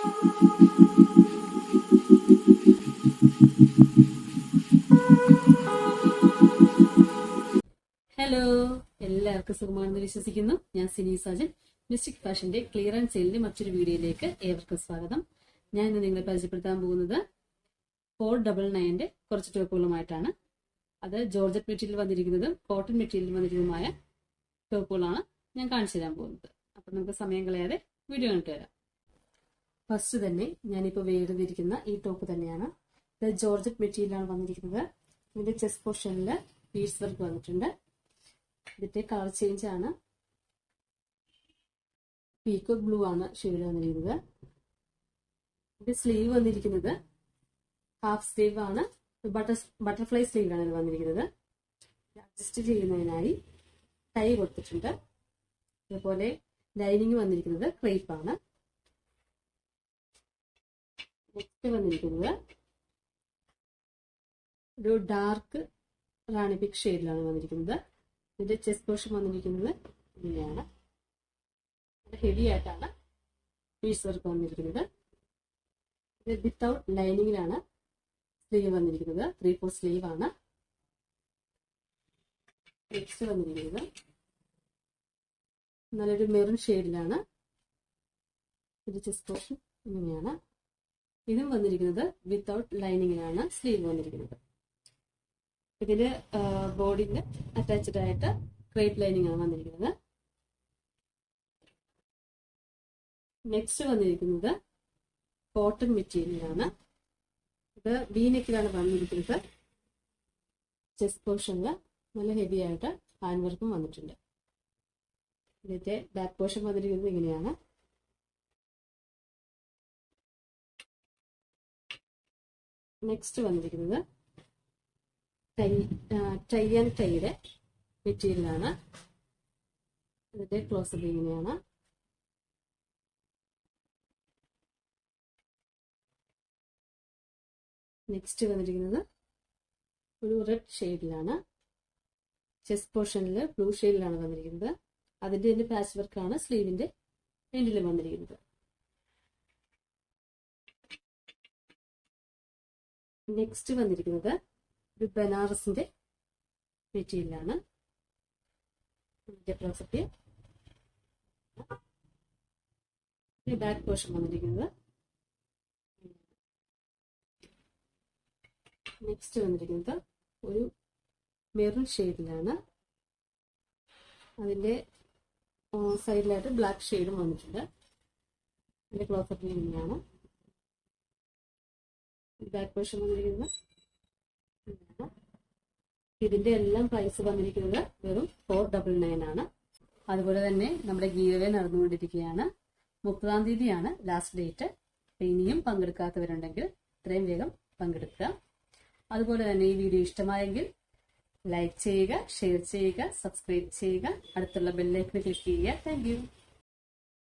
Hello എല്ലാവർക്കും സുഖമാണെന്ന് വിശ്വസിക്കുന്നു. ഞാൻ സിനി സാജൻ. മിസ്റ്റിക് ഫാഷന്റെ ക്ലിയർ ആൻഡ് സെയിലിന്റെ മറ്റൊരു വീഡിയോയിലേക്ക് ഏവർക്കും സ്വാഗതം. ഞാൻ ഇന്ന് നിങ്ങളെ പരിചയപ്പെടുത്താൻ പോകുന്നത് ഫോർ ഡബിൾ നയന്റെ കുറച്ച് ടോപ്പുകളുമായിട്ടാണ് അത് ജോർജറ്റ് മെറ്റീരിയൽ വന്നിരിക്കുന്നതും കോട്ടൺ മെറ്റീരിയൽ വന്നിരിക്കുന്നതുമായ ടോപ്പുകളാണ് ഞാൻ കാണിച്ചു തരാൻ പോകുന്നത്. അപ്പം നമുക്ക് സമയം കളയാതെ വീഡിയോ കണ്ടിട്ട് വരാം. ഫസ്റ്റ് തന്നെ ഞാനിപ്പോൾ വേർതിരിക്കുന്ന ഈ ടോപ്പ് തന്നെയാണ്. ഇത് ജോർജറ്റ് മെറ്റീരിയലാണ് വന്നിരിക്കുന്നത്. ഇതിന്റെ ചെസ്റ്റ് പോർഷനിൽ പീസ് വർക്ക് വന്നിട്ടുണ്ട്. ഇതിന്റെ കളർ ചേഞ്ച് ആണ്. പീക്ക് ബ്ലൂ ആണ് ഷെയ്ഡ് വന്നിരിക്കുന്നത്. ഇതിന്റെ സ്ലീവ് വന്നിരിക്കുന്നത് ഹാഫ് സ്ലീവ് ആണ്. ബട്ടർ ബട്ടർഫ്ലൈ സ്ലീവാണ് ഇത് വന്നിരിക്കുന്നത്. അഡ്ജസ്റ്റ് ചെയ്യുന്നതിനായി ടൈ കൊടുത്തിട്ടുണ്ട്. അതുപോലെ ലൈനിങ് വന്നിരിക്കുന്നത് ക്രേപ്പ് ആണ്. നെക്സ്റ്റ് വന്നിരിക്കുന്നത് ഒരു ഡാർക്ക് റാണി പിക് ഷെയ്ഡിലാണ് വന്നിരിക്കുന്നത്. ഇതിന്റെ ചെസ്റ്റ് പോർഷൻ വന്നിരിക്കുന്നത് ഇങ്ങനെയാണ്. ഹെവി ആയിട്ടാണ് പീസ് വർക്ക് വന്നിരിക്കുന്നത്. ഇത് വിത്തൗട്ട് ലൈനിങ്ങിലാണ് സ്ലീവ് വന്നിരിക്കുന്നത്. ത്രീ ഫോർ സ്ലീവ് ആണ്. നെക്സ്റ്റ് വന്നിരിക്കുന്നത് നല്ലൊരു മെറൂൺ ഷെയ്ഡിലാണ് ഇത് ചെസ്റ്റ് പോർഷൻ ഇങ്ങനെയാണ്. ഇതും വന്നിരിക്കുന്നത് വിത്തൗട്ട് ലൈനിങ്ങിലാണ് സ്ലീവ് വന്നിരിക്കുന്നത്. ഇതിൽ ബോഡിന്റെ അറ്റാച്ച്ഡ് ആയിട്ട് ക്രേപ്പ് ലൈനിങ് ആണ് വന്നിരിക്കുന്നത്. നെക്സ്റ്റ് വന്നിരിക്കുന്നത് കോട്ടൺ മെറ്റീരിയലാണ് ഇത് വീനെക്കിലാണ് വന്നിരിക്കുന്നത്. ചെസ്റ്റ് പോർഷനിൽ നല്ല ഹെവി ആയിട്ട് ഹാൻഡ് വർക്കും വന്നിട്ടുണ്ട്. ഇതിന്റെ ബാക്ക് പോർഷൻ വന്നിരിക്കുന്നത് ഇങ്ങനെയാണ്. നെക്സ്റ്റ് വന്നിരിക്കുന്നത് ടൈ ആൻഡ് ടൈയുടെ മെറ്റീരിയലാണ് ഇതിന്റെ ക്ലോസപ്പ് ഇങ്ങനെയാണ്. നെക്സ്റ്റ് വന്നിരിക്കുന്നത് ഒരു റെഡ് ഷെയ്ഡിലാണ് ചെസ്റ്റ് പോർഷനിൽ ബ്ലൂ ഷെയ്ഡിലാണ് വന്നിരിക്കുന്നത്. അതിന്റെ തന്നെ പാച്ച് വർക്കാണ് സ്ലീവിന്റെ എൻഡിൽ വന്നിരിക്കുന്നത്. നെക്സ്റ്റ് വന്നിരിക്കുന്നത് ഒരു ബനാറസിന്റെ മെറ്റീരിയലാണ്. ബാക്ക് പോർഷൻ വന്നിരിക്കുന്നത് നെക്സ്റ്റ് വന്നിരിക്കുന്നത് ഒരു മെറൂൺ ഷെയ്ഡിലാണ് അതിന്റെ സൈഡിലായിട്ട് ബ്ലാക്ക് ഷെയ്ഡും വന്നിട്ടുണ്ട്. അതിന്റെ ക്ലോസപ്പ് ഇങ്ങനെയാണ്. ബാക്ക് പോർഷൻ വന്നിരിക്കുന്നത് ഇതിന്റെ എല്ലാം പ്രൈസ് വന്നിരിക്കുന്നത് വെറും ഫോർ ഡബിൾ നയൻ ആണ്. അതുപോലെ തന്നെ നമ്മുടെ ഗീവേ നടന്നുകൊണ്ടിരിക്കുകയാണ്. മുപ്പതാം തീയതിയാണ് ലാസ്റ്റ് ഡേറ്റ് ഇനിയും പങ്കെടുക്കാത്തവരുണ്ടെങ്കിൽ ഇത്രയും വേഗം പങ്കെടുക്കുക. അതുപോലെ തന്നെ ഈ വീഡിയോ ഇഷ്ടമായെങ്കിൽ ലൈക്ക് ചെയ്യുക ഷെയർ ചെയ്യുക സബ്സ്ക്രൈബ് ചെയ്യുക. അടുത്തുള്ള ബെല്ലൈക്കൺ ക്ലിക്ക് ചെയ്യുക. താങ്ക്